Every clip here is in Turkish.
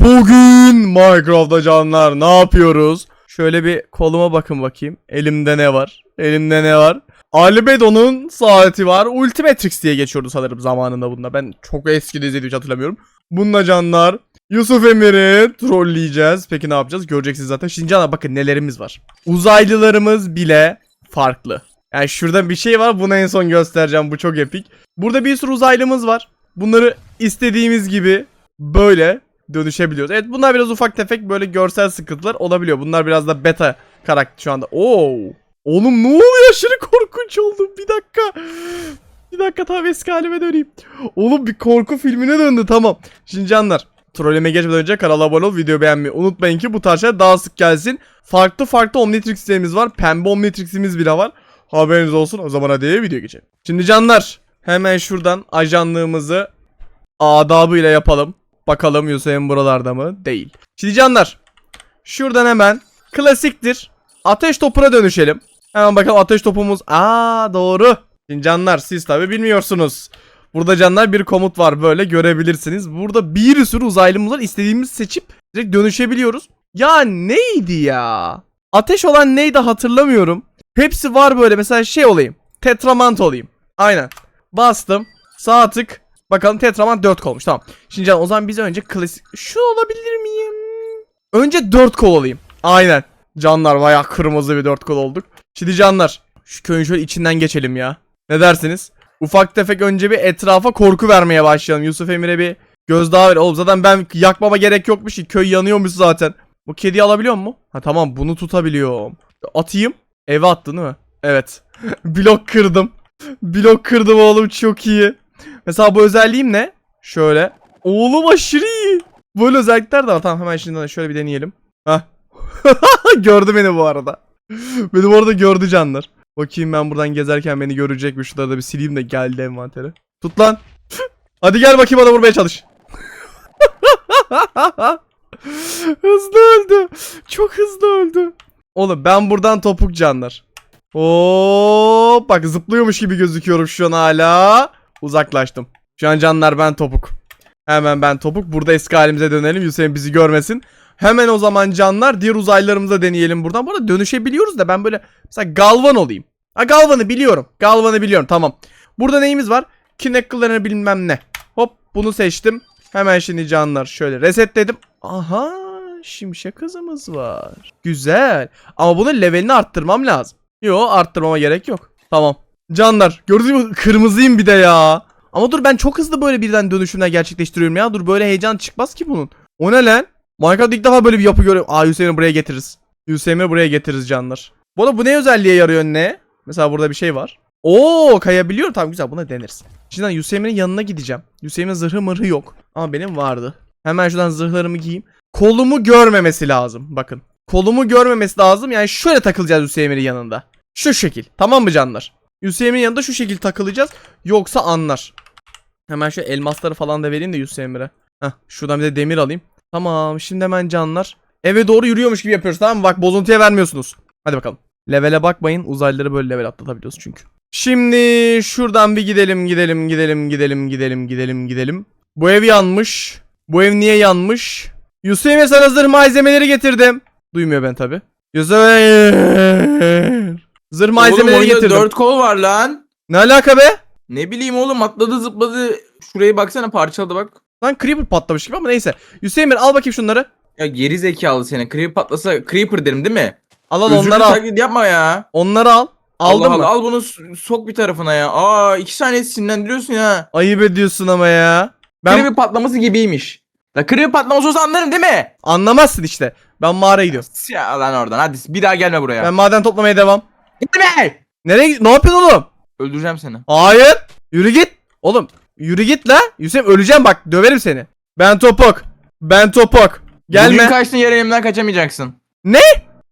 Bugün Minecraft'ta canlar ne yapıyoruz? Şöyle bir koluma bakın bakayım. Elimde ne var? Elimde ne var? Albedo'nun saati var. Ultimatrix diye geçiyordu sanırım zamanında bunda. Ben çok eski dizi hiç hatırlamıyorum. Bununla canlar Yusuf Emir'i trolleyeceğiz. Peki ne yapacağız? Göreceksiniz zaten. Şimdi canlar bakın nelerimiz var. Uzaylılarımız bile farklı. Yani şurada bir şey var. Bunu en son göstereceğim. Bu çok epik. Burada bir sürü uzaylımız var. Bunları istediğimiz gibi böyle dönüşebiliyoruz. Evet bunlar biraz ufak tefek böyle görsel sıkıntılar olabiliyor. Bunlar biraz da beta karakter şu anda. Oo. Oğlum ne oluyor? Aşırı korkunç oldum. Bir dakika. Bir dakika tam eski halime döneyim. Oğlum bir korku filmine döndü tamam. Şimdi canlar. Trolleme geçmeden önce kanala abone ol, video beğenmeyi unutmayın ki bu tarz daha sık gelsin. Farklı farklı Omnitrix'lerimiz var. Pembe Omnitrix'imiz bile var. Haberiniz olsun. O zaman hadi video geçelim. Şimdi canlar hemen şuradan ajanlığımızı adabıyla yapalım. Bakalım Yusuf'un buralarda mı? Değil. Şimdi canlar şuradan hemen klasiktir. Ateş topuna dönüşelim. Hemen bakalım ateş topumuz. Aa doğru. Şimdi canlar siz tabi bilmiyorsunuz. Burada canlar bir komut var böyle görebilirsiniz. Burada bir sürü uzaylımız var. İstediğimiz seçip direkt dönüşebiliyoruz. Ya neydi ya? Ateş olan neydi hatırlamıyorum. Hepsi var böyle mesela şey olayım. Tetramant olayım. Aynen. Bastım. Sağ tık. Bakalım Tetramant 4 olmuş. Tamam. Şimdi can o zaman biz önce klasik... Şu olabilir miyim? Önce 4 kol olayım. Aynen. Canlar bayağı kırmızı bir 4 kol olduk. Şimdi canlar. Şu köyün şöyle içinden geçelim ya. Ne dersiniz? Ufak tefek önce bir etrafa korku vermeye başlayalım. Yusuf Emir'e bir gözdağı ver. Oğlum zaten ben yakmama gerek yokmuş ki. Köy yanıyormuş zaten. Bu kediyi alabiliyor mu? Ha tamam bunu tutabiliyorum. Atayım. Eve attın değil mi? Evet. Blok kırdım. Blok kırdım oğlum çok iyi. Mesela bu özelliğim ne? Şöyle. Oğlum aşırı iyi. Böyle özellikler de var. Tamam hemen şimdi şöyle bir deneyelim. Hah. gördü beni bu arada. Beni bu arada gördü canlar. Bakayım ben buradan gezerken beni görecek mi? Şurada da bir sileyim de geldi envantere. Tut lan. Hadi gel bakayım bana vurmaya çalış. hızlı öldü. Çok hızlı öldü. Oğlum ben buradan topuk canlar. Oo, bak zıplıyormuş gibi gözüküyorum şu an hala. Uzaklaştım. Şu an canlar ben topuk. Hemen ben topuk. Burada eski halimize dönelim. Hüseyin bizi görmesin. Hemen o zaman canlar diğer uzaylılarımıza deneyelim buradan. Bu arada dönüşebiliyoruz da ben böyle mesela Galvan olayım. Ha Galvan'ı biliyorum. Galvan'ı biliyorum tamam. Burada neyimiz var? Kinect'larını bilmem ne. Hop bunu seçtim. Hemen şimdi canlar şöyle resetledim. Aha şimşek kızımız var. Güzel. Ama bunun levelini arttırmam lazım. Yo arttırmama gerek yok. Tamam. Canlar gördünüz mü kırmızıyım bir de ya. Ama dur ben çok hızlı böyle birden dönüşümler gerçekleştiriyorum ya. Dur böyle heyecan çıkmaz ki bunun. O ne lan? Minecraft ilk defa böyle bir yapı görüyorum. Aa Hüseyin'i buraya getiririz. Hüseyin'i buraya getiririz canlar. Bu arada bu ne özelliğe yarıyor ne? Mesela burada bir şey var. Oo kayabiliyor. Tamam güzel buna deneriz. Şimdi Hüseyin'in yanına gideceğim. Hüseyin'in zırhı mırhı yok. Ama benim vardı. Hemen şuradan zırhlarımı giyeyim. Kolumu görmemesi lazım. Bakın. Kolumu görmemesi lazım. Yani şöyle takılacağız Hüseyin'in yanında. Şu şekil. Tamam mı canlar? Hüseyin'in yanında şu şekil takılacağız. Yoksa anlar. Hemen şu elmasları falan da vereyim de Hüseyin'e. Heh şuradan bir de demir alayım. Tamam şimdi hemen canlar. Eve doğru yürüyormuş gibi yapıyoruz tamam mı? Bak bozuntuya vermiyorsunuz. Hadi bakalım. Levele bakmayın. Uzaylıları böyle level atlatabiliyoruz çünkü. Şimdi şuradan bir gidelim gidelim gidelim gidelim gidelim gidelim gidelim. Bu ev yanmış. Bu ev niye yanmış? Yusuf'e sana zırh malzemeleri getirdim. Duymuyor ben tabi. Yusuf Zırh malzemeleri oğlum getirdim. 4 kol var lan. Ne alaka be? Ne bileyim oğlum atladı zıpladı. Şuraya baksana parçaladı bak. Lan creeper patlamış gibi ama neyse. Hüseyin al bakayım şunları. Ya geri zekalı seni. Creeper patlasa Creeper derim değil mi? Al al Özürlü onları al. taklit yapma ya. Onları al. Aldın Allah mı? Allah, al bunu sok bir tarafına ya. Aa iki saniye sinirlendiriyorsun ya. Ayıp ediyorsun ama ya. Ben Creeper patlaması gibiymiş. La Creeper patlaması olsa anlarım değil mi? anlamazsın işte. Ben mağaraya gidiyorum. Ya lan oradan hadi bir daha gelme buraya. Ben maden toplamaya devam. Gitme! Nereye gid- Ne yapıyorsun oğlum? Öldüreceğim seni. Hayır. Yürü git. Oğlum yürü git la. Hüseyin öleceğim bak. Döverim seni. Ben topuk. Ben topuk. Gelme. Bugün kaçtın yarın elimden kaçamayacaksın.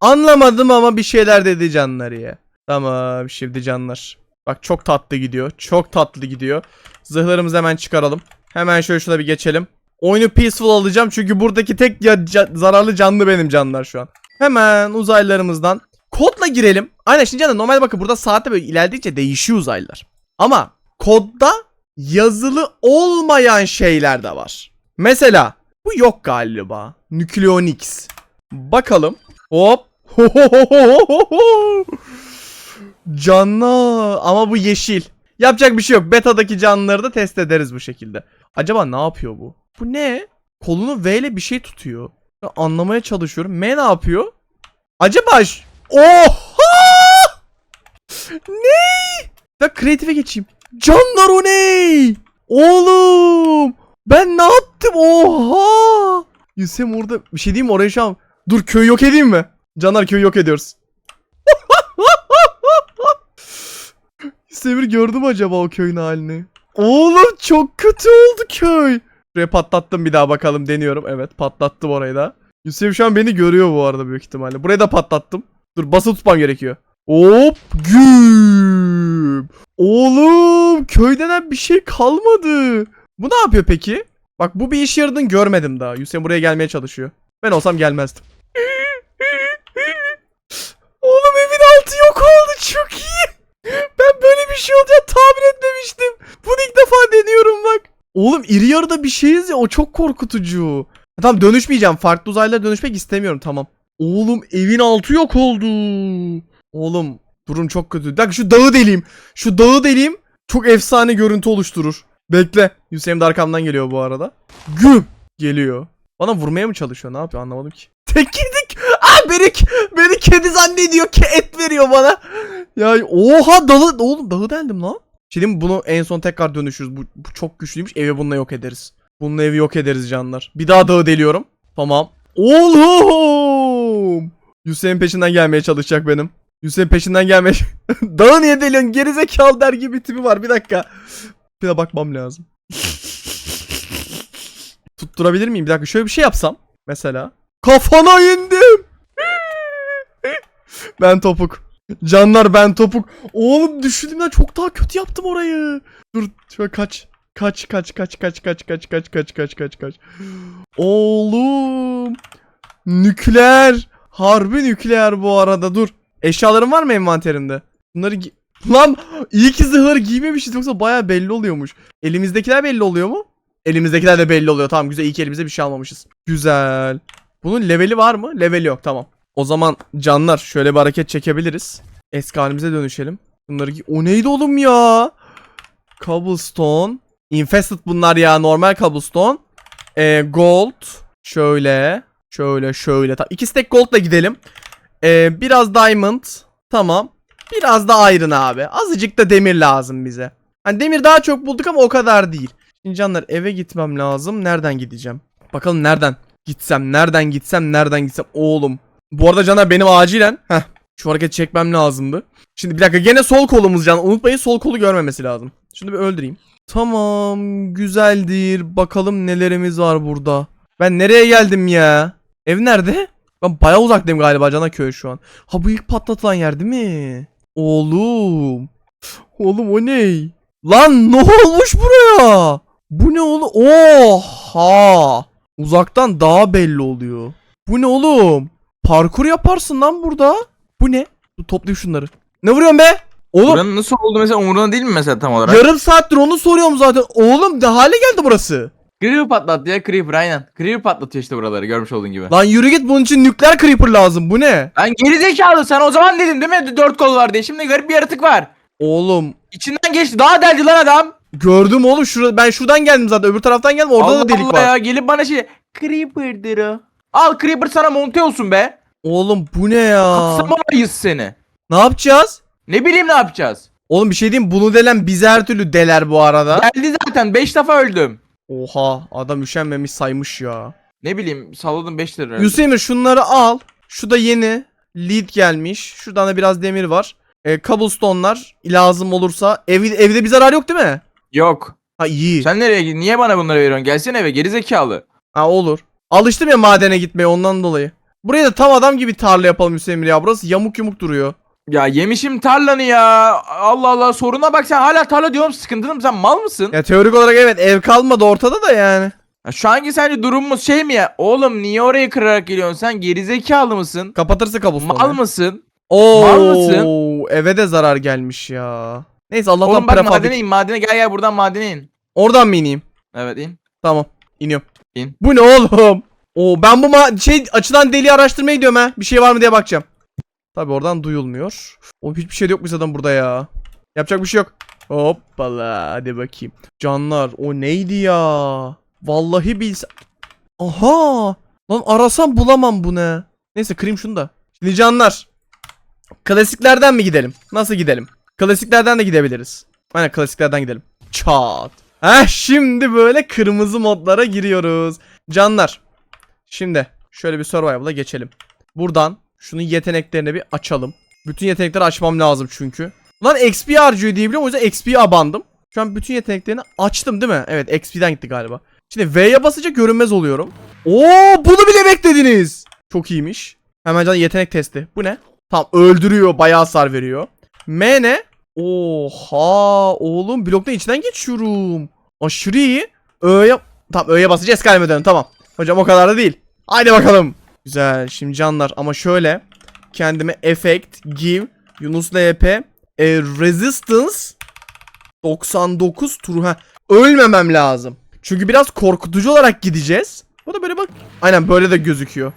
Anlamadım ama bir şeyler dedi canlar ya. Tamam şimdi canlar. Bak çok tatlı gidiyor. Çok tatlı gidiyor. Zırhlarımızı hemen çıkaralım. Hemen şöyle şuna bir geçelim. Oyunu peaceful alacağım çünkü buradaki tek ya- ca- zararlı canlı benim canlar şu an. Hemen uzaylılarımızdan kodla girelim. Aynen şimdi canım normal bakın burada saatte böyle ilerledikçe değişiyor uzaylılar. Ama kodda yazılı olmayan şeyler de var. Mesela bu yok galiba. Nükleonix. Bakalım. Hop. Canlı ama bu yeşil. Yapacak bir şey yok. Beta'daki canlıları da test ederiz bu şekilde. Acaba ne yapıyor bu? Bu ne? Kolunu V ile bir şey tutuyor. Anlamaya çalışıyorum. M ne yapıyor? Acaba Oha! Ne? Ya kreatife geçeyim. Canlar o ne? Oğlum! Ben ne yaptım? Oha! Yusem orada bir şey diyeyim mi? Oraya şu an... Dur köyü yok edeyim mi? Canlar köyü yok ediyoruz. Semir gördü mü acaba o köyün halini? Oğlum çok kötü oldu köy. Şuraya patlattım bir daha bakalım deniyorum. Evet patlattım orayı da. Yusuf şu an beni görüyor bu arada büyük ihtimalle. Burayı da patlattım. Dur basılı tutmam gerekiyor. Hop güm. Oğlum köyden bir şey kalmadı. Bu ne yapıyor peki? Bak bu bir iş yaradığını görmedim daha. Yusuf buraya gelmeye çalışıyor. Ben olsam gelmezdim. Oğlum evin altı yok oldu çok iyi. Ben böyle bir şey olacağını tahmin etmemiştim. Bunu ilk defa deniyorum bak. Oğlum iri yarıda bir şeyiz ya o çok korkutucu. Tamam dönüşmeyeceğim. Farklı uzaylılara dönüşmek istemiyorum tamam. Oğlum evin altı yok oldu. Oğlum durum çok kötü. Dakika şu dağı deleyim. Şu dağı deleyim. Çok efsane görüntü oluşturur. Bekle. Hüseyin de arkamdan geliyor bu arada. Güm. Geliyor. Bana vurmaya mı çalışıyor? Ne yapıyor anlamadım ki. Tek yedik. Aa beni, beni kedi zannediyor ki et veriyor bana. Ya oha dağı oğlum dağı deldim lan. Mi? bunu en son tekrar dönüşürüz. Bu, bu çok güçlüymüş. Evi bununla yok ederiz. Bununla evi yok ederiz canlar. Bir daha dağı deliyorum. Tamam. Oğlum. Hüseyin peşinden gelmeye çalışacak benim. Hüseyin peşinden gelmeye... dağı niye deliyorsun? Gerizekalı der gibi tipi var. Bir dakika. Bir de bakmam lazım. Tutturabilir miyim? Bir dakika şöyle bir şey yapsam. Mesela. Kafana indim. ben topuk. Canlar ben topuk. Oğlum düşündüğümden çok daha kötü yaptım orayı. Dur şöyle kaç. Kaç kaç kaç kaç kaç kaç kaç kaç kaç kaç kaç. Oğlum. Nükleer. Harbi nükleer bu arada dur. Eşyalarım var mı envanterimde? Bunları Lan iyi ki zırhları giymemişiz yoksa baya belli oluyormuş. Elimizdekiler belli oluyor mu? Elimizdekiler de belli oluyor. Tamam güzel iyi ki elimizde bir şey almamışız. Güzel. Bunun leveli var mı? Leveli yok tamam. O zaman canlar şöyle bir hareket çekebiliriz. Eski halimize dönüşelim. Bunları gi- O neydi oğlum ya? Cobblestone. Infested bunlar ya normal cobblestone. Ee, gold. Şöyle. Şöyle şöyle. Tamam. İki stack gold'la gidelim. Ee, biraz diamond. Tamam. Biraz da iron abi. Azıcık da demir lazım bize. Hani demir daha çok bulduk ama o kadar değil. Şimdi canlar eve gitmem lazım. Nereden gideceğim? Bakalım nereden gitsem, nereden gitsem, nereden gitsem. Oğlum. Bu arada canlar benim acilen. Heh. Şu hareketi çekmem lazımdı. Şimdi bir dakika gene sol kolumuz can. Unutmayın sol kolu görmemesi lazım. Şunu bir öldüreyim. Tamam güzeldir. Bakalım nelerimiz var burada. Ben nereye geldim ya? Ev nerede? Ben bayağı uzaktayım galiba cana köy şu an. Ha bu ilk patlatılan yer değil mi? Oğlum. Oğlum o ne? Lan ne olmuş buraya? Bu ne oğlum? Oha! Uzaktan daha belli oluyor. Bu ne oğlum? Parkur yaparsın lan burada. Bu ne? Dur, Toplayayım şunları. Ne vuruyorsun be? Oğlum Buranın nasıl oldu mesela umurunda değil mi mesela tam olarak? yarım saattir onu soruyorum zaten. Oğlum ne hale geldi burası? Creeper patlattı ya Creeper aynen. Creeper patlatıyor işte buraları görmüş olduğun gibi. Lan yürü git bunun için nükleer creeper lazım. Bu ne? Lan gerizekalı sen o zaman dedin değil mi? Dört kol var diye. Şimdi garip bir yaratık var. Oğlum İçinden geçti. Daha deldi lan adam. gördüm oğlum şurada ben şuradan geldim zaten öbür taraftan geldim orada Allah da delik Allah var. ya gelip bana şey Creeper'dır o. Al Creeper sana monte olsun be. Oğlum bu ne ya? Kapsamamayız seni. Ne yapacağız? Ne bileyim ne yapacağız. Oğlum bir şey diyeyim bunu delen bizi her türlü deler bu arada. Geldi zaten 5 defa öldüm. Oha adam üşenmemiş saymış ya. Ne bileyim salladım 5 lira. Hüseyin şunları al. Şu da yeni. Lead gelmiş. Şuradan da biraz demir var. E, cobblestone'lar lazım olursa. Ev, evde bir zarar yok değil mi? Yok. Ha iyi. Sen nereye? Niye bana bunları veriyorsun? Gelsene eve gerizekalı. Ha olur. Alıştım ya madene gitmeye ondan dolayı. Buraya da tam adam gibi tarla yapalım Hüseyin ya. Burası yamuk yumuk duruyor. Ya yemişim tarlanı ya. Allah Allah soruna bak sen hala tarla diyorum sıkıntın mı sen mal mısın? Ya teorik olarak evet ev kalmadı ortada da yani. Ya şu anki sence durumumuz şey mi ya? Oğlum niye orayı kırarak geliyorsun sen gerizekalı mısın? Kapatırsa cobblestone. Mal mısın? Oo, Mal mısın? eve de zarar gelmiş ya. Neyse Allah'tan Oğlum bak madene in madene gel gel buradan madene in. Oradan mı ineyim? Evet in. Tamam iniyorum. İn. Bu ne oğlum? Oo ben bu ma- şey açılan deliği araştırmaya gidiyorum ha. Bir şey var mı diye bakacağım. Tabi oradan duyulmuyor. Oğlum hiçbir şey yokmuş zaten burada ya. Yapacak bir şey yok. Hoppala hadi bakayım. Canlar o neydi ya? Vallahi bilse... Aha! Lan arasam bulamam bu ne? Neyse kırayım şunu da. Şimdi canlar. Klasiklerden mi gidelim? Nasıl gidelim? Klasiklerden de gidebiliriz. Aynen klasiklerden gidelim. Çat. Heh şimdi böyle kırmızı modlara giriyoruz. Canlar. Şimdi şöyle bir survival'a geçelim. Buradan şunun yeteneklerini bir açalım. Bütün yetenekleri açmam lazım çünkü. Lan XP harcıyor diyebiliyorum o yüzden XP'yi abandım. Şu an bütün yeteneklerini açtım değil mi? Evet XP'den gitti galiba. Şimdi V'ye basınca görünmez oluyorum. Oo bunu bile beklediniz. Çok iyiymiş. Hemen can yetenek testi. Bu ne? Tamam öldürüyor bayağı hasar veriyor. M ne? Oha oğlum bloktan içinden geçiyorum. Aşırı iyi. Ö'ye tamam Ö'ye basınca eskaleme dönüyorum tamam. Hocam o kadar da değil. Haydi bakalım. Güzel şimdi canlar ama şöyle kendime effect give Yunus LP e, resistance 99 turu ha ölmemem lazım. Çünkü biraz korkutucu olarak gideceğiz. Bu da böyle bak. Aynen böyle de gözüküyor.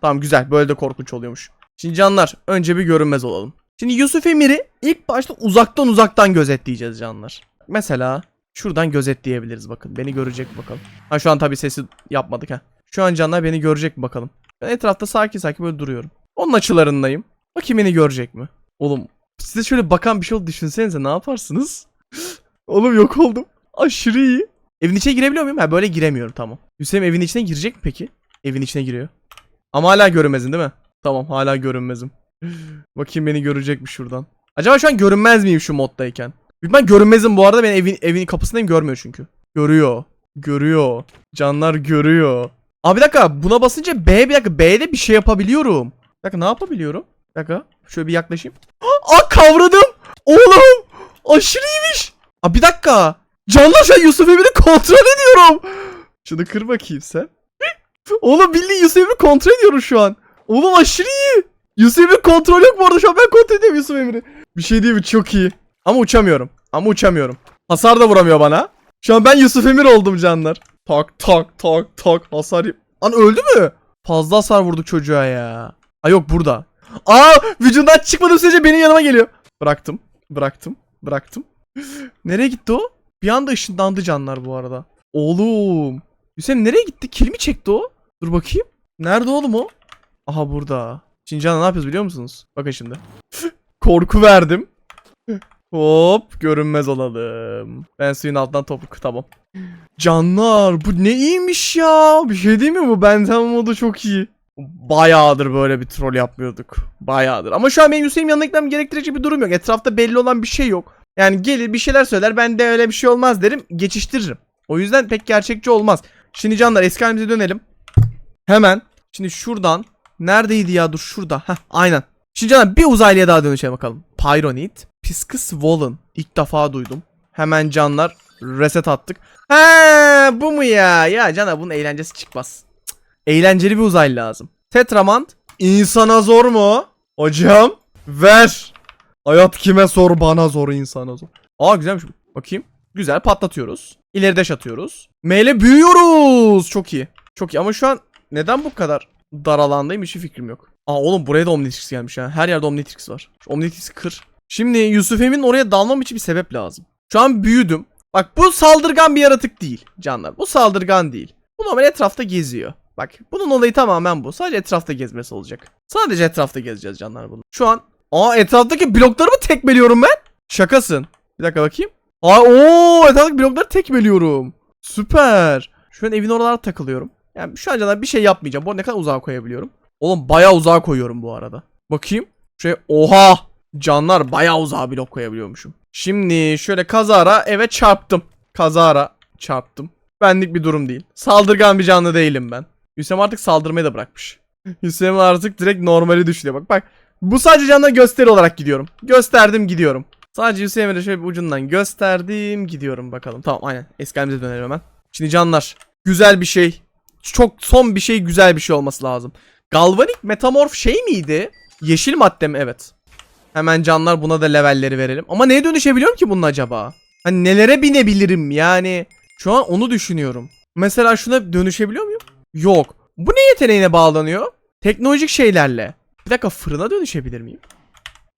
Tamam güzel böyle de korkunç oluyormuş. Şimdi canlar önce bir görünmez olalım. Şimdi Yusuf Emir'i ilk başta uzaktan uzaktan gözetleyeceğiz canlar. Mesela şuradan gözetleyebiliriz bakın. Beni görecek bakalım. Ha şu an tabii sesi yapmadık ha. Şu an canlar beni görecek bakalım. Ben etrafta sakin sakin böyle duruyorum. Onun açılarındayım. Bakayım beni görecek mi? Oğlum size şöyle bakan bir şey oldu düşünsenize ne yaparsınız? Oğlum yok oldum. Aşırı iyi. Evin içine girebiliyor muyum? Ha böyle giremiyorum tamam. Hüseyin evin içine girecek mi peki? Evin içine giriyor. Ama hala görünmezim değil mi? Tamam hala görünmezim. Bakayım beni görecek mi şuradan. Acaba şu an görünmez miyim şu moddayken? Ben görünmezim bu arada ben evin evin kapısındayım görmüyor çünkü. Görüyor. Görüyor. Canlar görüyor. Abi bir dakika buna basınca B bir dakika B'de bir şey yapabiliyorum. Bir dakika ne yapabiliyorum? Bir dakika şöyle bir yaklaşayım. Aa kavradım. Oğlum aşırı iyiymiş. Aa bir dakika. Canlar şu an Yusuf Emir'i kontrol ediyorum. Şunu kır bakayım sen. Oğlum bildiğin Yusuf Emir'i kontrol ediyorum şu an. Oğlum aşırı iyi. Yusuf Emir kontrol yok bu arada şu an ben kontrol ediyorum Yusuf Emir'i. Bir şey değil mi çok iyi. Ama uçamıyorum. Ama uçamıyorum. Hasar da vuramıyor bana. Şu an ben Yusuf Emir oldum canlar. Tak tak tak tak hasar. Lan öldü mü? Fazla hasar vurduk çocuğa ya. Aa yok burada. Aa vücudundan çıkmadığım sürece benim yanıma geliyor. Bıraktım. Bıraktım. Bıraktım. Nereye gitti o? Bir anda ışınlandı canlar bu arada. Oğlum. Hüseyin nereye gitti? Kill mi çekti o? Dur bakayım. Nerede oğlum o? Aha burada. Şimdi canlar ne yapıyoruz biliyor musunuz? Bakın şimdi. Korku verdim. Hop görünmez olalım. Ben suyun altından topuk tamam. Canlar bu ne iyiymiş ya. Bir şey değil mi bu? Benden modu çok iyi. Bayağıdır böyle bir troll yapmıyorduk. Bayağıdır. Ama şu an benim Hüseyin yanına gitmem gerektirecek bir durum yok. Etrafta belli olan bir şey yok. Yani gelir bir şeyler söyler ben de öyle bir şey olmaz derim geçiştiririm. O yüzden pek gerçekçi olmaz. Şimdi canlar eski halimize dönelim. Hemen. Şimdi şuradan. Neredeydi ya dur şurada. Heh aynen. Şimdi canlar bir uzaylıya daha dönüşe bakalım. Pyronit. Piscus Wallen. İlk defa duydum. Hemen canlar reset attık. He bu mu ya? Ya canlar bunun eğlencesi çıkmaz. Eğlenceli bir uzaylı lazım. Tetramant. insana zor mu? Hocam ver. Hayat kime sor bana zor insana zor. Aa güzelmiş. bu. Bakayım. Güzel patlatıyoruz. İleri dash atıyoruz. M ile büyüyoruz. Çok iyi. Çok iyi ama şu an neden bu kadar dar alandayım hiçbir fikrim yok. Aa oğlum buraya da Omnitrix gelmiş ha. Her yerde Omnitrix var. Şu Omnitrix'i kır. Şimdi Yusuf Emin oraya dalmam için bir sebep lazım. Şu an büyüdüm. Bak bu saldırgan bir yaratık değil canlar. Bu saldırgan değil. Bu normal etrafta geziyor. Bak bunun olayı tamamen bu. Sadece etrafta gezmesi olacak. Sadece etrafta gezeceğiz canlar bunu. Şu an Aa etraftaki blokları mı tekmeliyorum ben? Şakasın. Bir dakika bakayım. Aa ooo etraftaki blokları tekmeliyorum. Süper. Şu an evin oralara takılıyorum. Yani şu an canlar bir şey yapmayacağım. Bu ne kadar uzağa koyabiliyorum. Oğlum bayağı uzağa koyuyorum bu arada. Bakayım. Şey oha. Canlar bayağı uzağa blok koyabiliyormuşum. Şimdi şöyle kazara eve çarptım. Kazara çarptım. Benlik bir durum değil. Saldırgan bir canlı değilim ben. Hüsem artık saldırmayı da bırakmış. Hüsem artık direkt normali düşünüyor. Bak bak. Bu sadece canına gösteri olarak gidiyorum. Gösterdim gidiyorum. Sadece Hüseyin'e şöyle bir ucundan gösterdim gidiyorum bakalım. Tamam aynen eski halimize dönelim hemen. Şimdi canlar güzel bir şey. Çok son bir şey güzel bir şey olması lazım. Galvanik metamorf şey miydi? Yeşil madde mi? Evet. Hemen canlar buna da levelleri verelim. Ama neye dönüşebiliyorum ki bunun acaba? Hani nelere binebilirim yani? Şu an onu düşünüyorum. Mesela şuna dönüşebiliyor muyum? Yok. Bu ne yeteneğine bağlanıyor? Teknolojik şeylerle. Bir dakika fırına dönüşebilir miyim?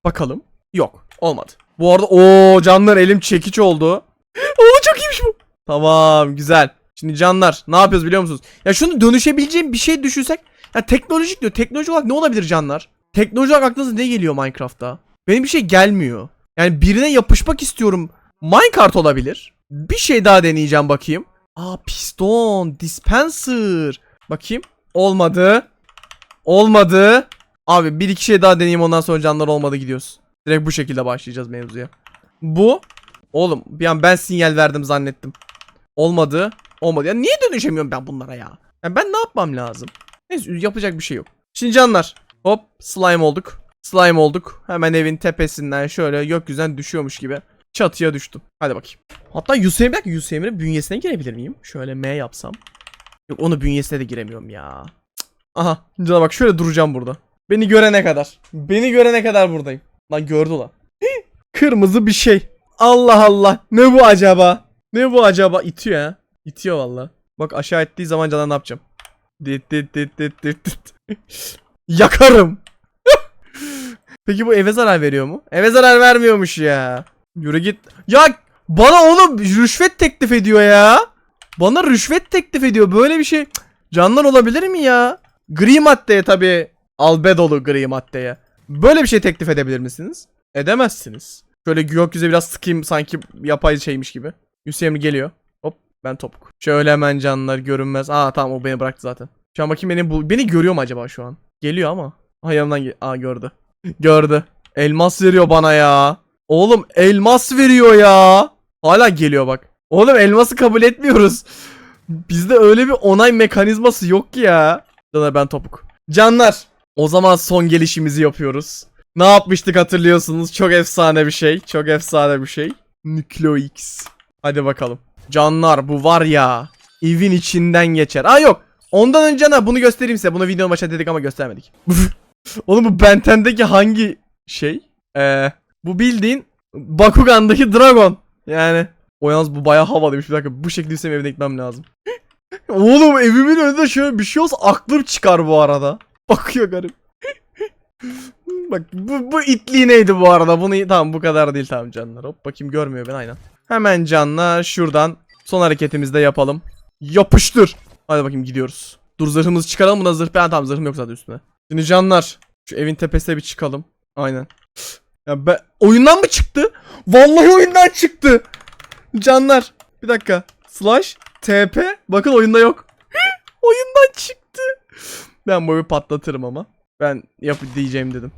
Bakalım. Yok. Olmadı. Bu arada o canlar elim çekiç oldu. Oo çok iyiymiş bu. Tamam güzel. Şimdi canlar ne yapıyoruz biliyor musunuz? Ya şunu dönüşebileceğim bir şey düşünsek. Ya teknolojik diyor. Teknolojik olarak ne olabilir canlar? Teknolojik olarak aklınıza ne geliyor Minecraft'ta? Benim bir şey gelmiyor. Yani birine yapışmak istiyorum. Minecart olabilir. Bir şey daha deneyeceğim bakayım. Aa piston, dispenser. Bakayım. Olmadı. Olmadı. Abi bir iki şey daha deneyeyim ondan sonra canlar olmadı gidiyoruz. Direkt bu şekilde başlayacağız mevzuya. Bu. Oğlum bir an ben sinyal verdim zannettim. Olmadı. Olmadı. Ya niye dönüşemiyorum ben bunlara ya? ya ben ne yapmam lazım? Neyse yapacak bir şey yok. Şimdi canlar. Hop slime olduk. Slime olduk. Hemen evin tepesinden şöyle gökyüzünden düşüyormuş gibi. Çatıya düştüm. Hadi bakayım. Hatta Yusuf'e bak Yusuf'e bünyesine girebilir miyim? Şöyle M yapsam. Yok onu bünyesine de giremiyorum ya. Aha. Cana bak şöyle duracağım burada. Beni görene kadar. Beni görene kadar buradayım. Lan gördü lan. Kırmızı bir şey. Allah Allah. Ne bu acaba? Ne bu acaba? İtiyor ha. İtiyor valla. Bak aşağı ettiği zaman cana ne yapacağım? Dit dit dit dit dit dit. Yakarım. Peki bu eve zarar veriyor mu? Eve zarar vermiyormuş ya. Yürü git. Ya bana oğlum rüşvet teklif ediyor ya. Bana rüşvet teklif ediyor. Böyle bir şey. Canlar olabilir mi ya? Gri maddeye tabi. Albedolu gri maddeye. Böyle bir şey teklif edebilir misiniz? Edemezsiniz. Şöyle gökyüzü biraz sıkayım sanki yapay şeymiş gibi. Hüseyin geliyor. Ben topuk. Şöyle hemen canlar görünmez. Aa tamam o beni bıraktı zaten. Şu an bakayım beni bu beni görüyor mu acaba şu an? Geliyor ama. Ha yanımdan ge- Aa gördü. gördü. Elmas veriyor bana ya. Oğlum elmas veriyor ya. Hala geliyor bak. Oğlum elması kabul etmiyoruz. Bizde öyle bir onay mekanizması yok ki ya. Canlar ben topuk. Canlar. O zaman son gelişimizi yapıyoruz. Ne yapmıştık hatırlıyorsunuz? Çok efsane bir şey. Çok efsane bir şey. Nukleox. Hadi bakalım. Canlar bu var ya. Evin içinden geçer. Aa yok. Ondan önce ne? Bunu göstereyim size. Bunu videonun başında dedik ama göstermedik. Oğlum bu Benten'deki hangi şey? Ee, bu bildiğin Bakugan'daki Dragon. Yani o yalnız bu bayağı havalıymış. Bir dakika bu şekilde istem evine gitmem lazım. Oğlum evimin önünde şöyle bir şey olsa aklım çıkar bu arada. Bakıyor garip. Bak bu, bu itliği neydi bu arada? Bunu tamam bu kadar değil tamam canlar. Hop bakayım görmüyor beni aynen. Hemen canlar şuradan son hareketimizi de yapalım. Yapıştır. Hadi bakayım gidiyoruz. Dur zırhımızı çıkaralım. Buna zırh ben tamam zırhım yok zaten üstüne. Şimdi canlar şu evin tepesine bir çıkalım. Aynen. Ya ben oyundan mı çıktı? Vallahi oyundan çıktı. Canlar bir dakika. Slash TP bakın oyunda yok. oyundan çıktı. Ben bu evi patlatırım ama. Ben yap diyeceğim dedim.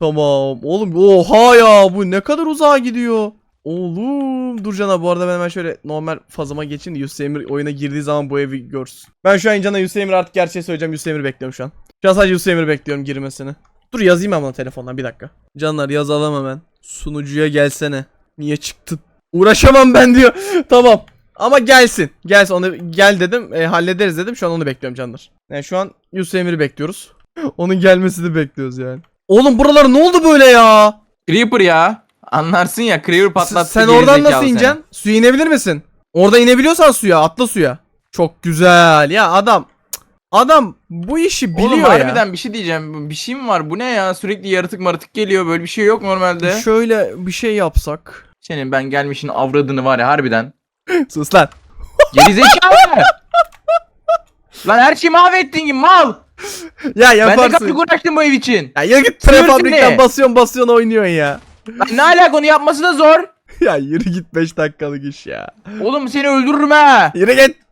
Tamam. Oğlum oha ya bu ne kadar uzağa gidiyor. Oğlum dur Cana bu arada ben hemen şöyle normal fazıma geçeyim de Yusuf Emir oyuna girdiği zaman bu evi görsün. Ben şu an Can'a Yusuf Emir artık gerçeği söyleyeceğim Yusuf Emir bekliyorum şu an. Şu an sadece Yusuf Emir bekliyorum girmesini. Dur yazayım ben buna telefondan bir dakika. Canlar yazalım hemen. Sunucuya gelsene. Niye çıktın? Uğraşamam ben diyor. tamam. Ama gelsin. Gelsin onu gel dedim. E, hallederiz dedim. Şu an onu bekliyorum canlar. Yani şu an Yusuf Emir'i bekliyoruz. Onun gelmesini bekliyoruz yani. Oğlum buralar ne oldu böyle ya? Creeper ya. Anlarsın ya Creeper patlattı. Sen oradan nasıl seni. ineceksin? Suya inebilir misin? Orada inebiliyorsan suya atla suya. Çok güzel ya adam. Adam bu işi biliyor Oğlum ya. harbiden bir şey diyeceğim. Bir şey mi var? Bu ne ya? Sürekli yaratık maratık geliyor. Böyle bir şey yok normalde. Şöyle bir şey yapsak. Senin ben gelmişin avradını var ya harbiden. Sus lan. Gerizekalı. Lan her şeyi mahvettin gibi mal. Ya Ben de yaparsın. kapı uğraştım bu ev için. Ya ya git prefabrikten ne? basıyorsun basıyorsun oynuyorsun ya. Lan ne alaka onu yapması da zor. ya yürü git 5 dakikalık iş ya. Oğlum seni öldürürüm ha. Yürü git.